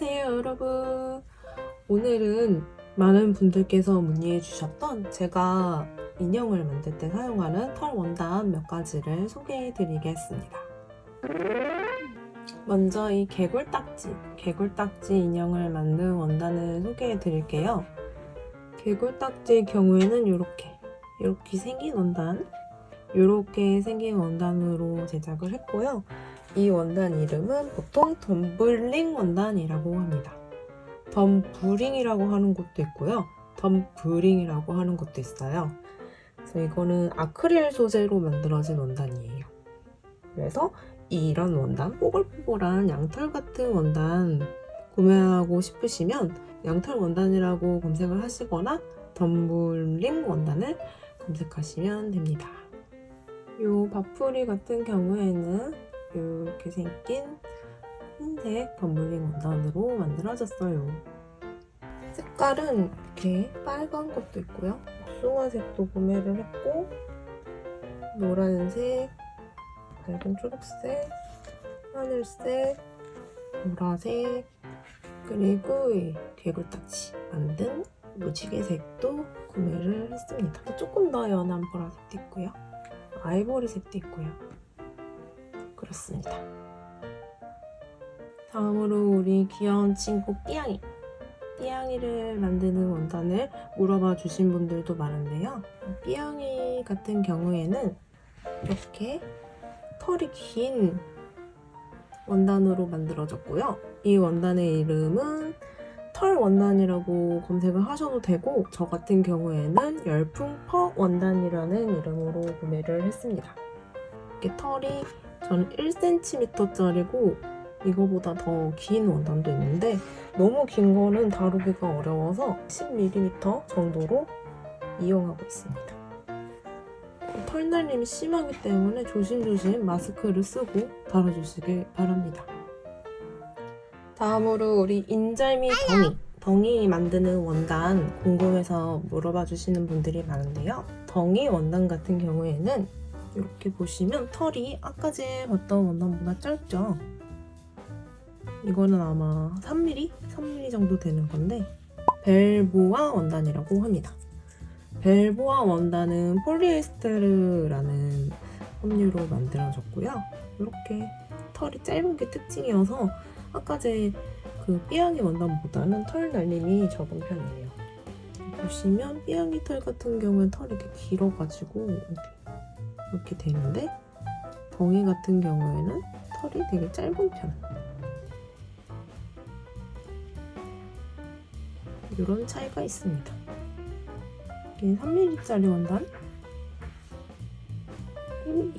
안녕하세요 여러분. 오늘은 많은 분들께서 문의해 주셨던 제가 인형을 만들 때 사용하는 털 원단 몇 가지를 소개해 드리겠습니다. 먼저 이 개굴딱지 개굴딱지 인형을 만든 원단을 소개해 드릴게요. 개굴딱지의 경우에는 이렇게 이렇게 생긴 원단 이렇게 생긴 원단으로 제작을 했고요 이 원단 이름은 보통 덤블링 원단이라고 합니다. 덤브링이라고 하는 것도 있고요. 덤브링이라고 하는 것도 있어요. 그래서 이거는 아크릴 소재로 만들어진 원단이에요. 그래서 이런 원단, 뽀글뽀글한 양털 같은 원단 구매하고 싶으시면 양털 원단이라고 검색을 하시거나 덤블링 원단을 검색하시면 됩니다. 요 바풀이 같은 경우에는 이렇게 생긴 흰색 덤블링 원단으로 만들어졌어요. 색깔은 이렇게 빨간 것도 있고요. 복숭아색도 구매를 했고 노란색, 밝은 초록색, 하늘색, 보라색 그리고 이 개굴딱지 만든 무지개색도 구매를 했습니다. 조금 더 연한 보라색도 있고요. 아이보리색도 있고요. 그렇습니다. 다음으로 우리 귀여운 친구 삐양이. 삐양이를 만드는 원단을 물어봐 주신 분들도 많은데요. 삐양이 같은 경우에는 이렇게 털이 긴 원단으로 만들어졌고요. 이 원단의 이름은 털 원단이라고 검색을 하셔도 되고 저 같은 경우에는 열풍 퍼 원단이라는 이름으로 구매를 했습니다. 이렇게 털이 저는 1cm짜리고 이거보다 더 긴 원단도 있는데 너무 긴 거는 다루기가 어려워서 10mm 정도로 이용하고 있습니다. 털날림이 심하기 때문에 조심조심 마스크를 쓰고 달아주시길 바랍니다. 다음으로 우리 인절미 덩이 덩이 만드는 원단 궁금해서 물어봐 주시는 분들이 많은데요. 덩이 원단 같은 경우에는 이렇게 보시면 털이 아까 전에 봤던 원단보다 짧죠? 이거는 아마 3mm? 3mm 정도 되는 건데 벨보아 원단이라고 합니다. 벨보아 원단은 폴리에스테르라는 섬유로 만들어졌고요. 이렇게 털이 짧은 게 특징이어서 아까 제 그 삐양이 원단보다는 털 날림이 적은 편이에요. 보시면 삐양이 털 같은 경우는 털이 이렇게 길어가지고 이렇게 되는데 덩이 같은 경우에는 털이 되게 짧은 편. 이런 차이가 있습니다. 이게 3mm짜리 원단,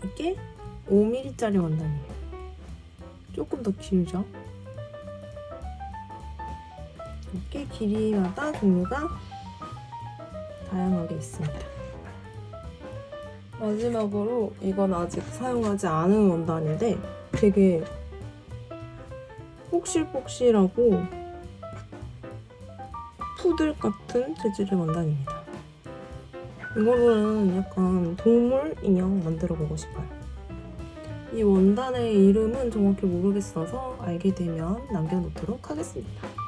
이게 5mm짜리 원단이에요. 조금 더 길죠? 이렇게 길이마다 종류가 다양하게 있습니다. 마지막으로 이건 아직 사용하지 않은 원단인데 되게 폭실폭실하고 푸들 같은 재질의 원단입니다. 이거는 약간 동물 인형 만들어 보고 싶어요. 이 원단의 이름은 정확히 모르겠어서 알게 되면 남겨놓도록 하겠습니다.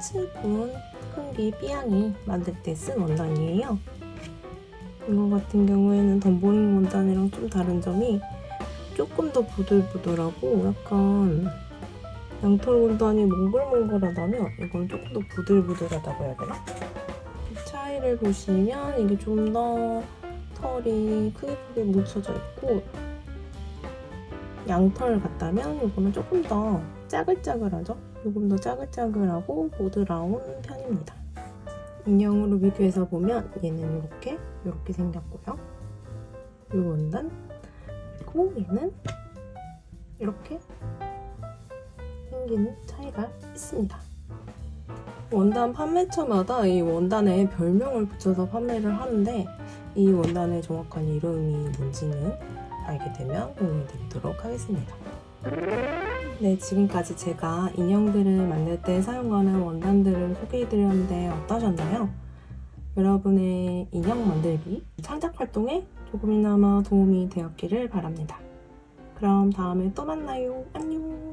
꽃을 본 흥기 삐양이 만들 때 쓴 원단이에요. 이거 같은 경우에는 덤보링 원단이랑 좀 다른 점이 조금 더 부들부들하고 약간 양털 원단이 몽글몽글하다면 이건 조금 더 부들부들하다고 해야 되나? 이 차이를 보시면 이게 좀 더 털이 크게 크게 뭉쳐져 있고 양털 같다면 이거는 조금 더 짜글짜글하죠? 조금 더 짜글짜글하고 보드라운 편입니다. 인형으로 비교해서 보면 얘는 이렇게 이렇게 생겼고요. 이 원단 그리고 얘는 이렇게 생기는 차이가 있습니다. 원단 판매처마다 이 원단에 별명을 붙여서 판매를 하는데 이 원단의 정확한 이름이 뭔지는 알게 되면 공유드리도록 하겠습니다. 네, 지금까지 제가 인형들을 만들 때 사용하는 원단들을 소개해드렸는데 어떠셨나요? 여러분의 인형 만들기, 창작 활동에 조금이나마 도움이 되었기를 바랍니다. 그럼 다음에 또 만나요. 안녕!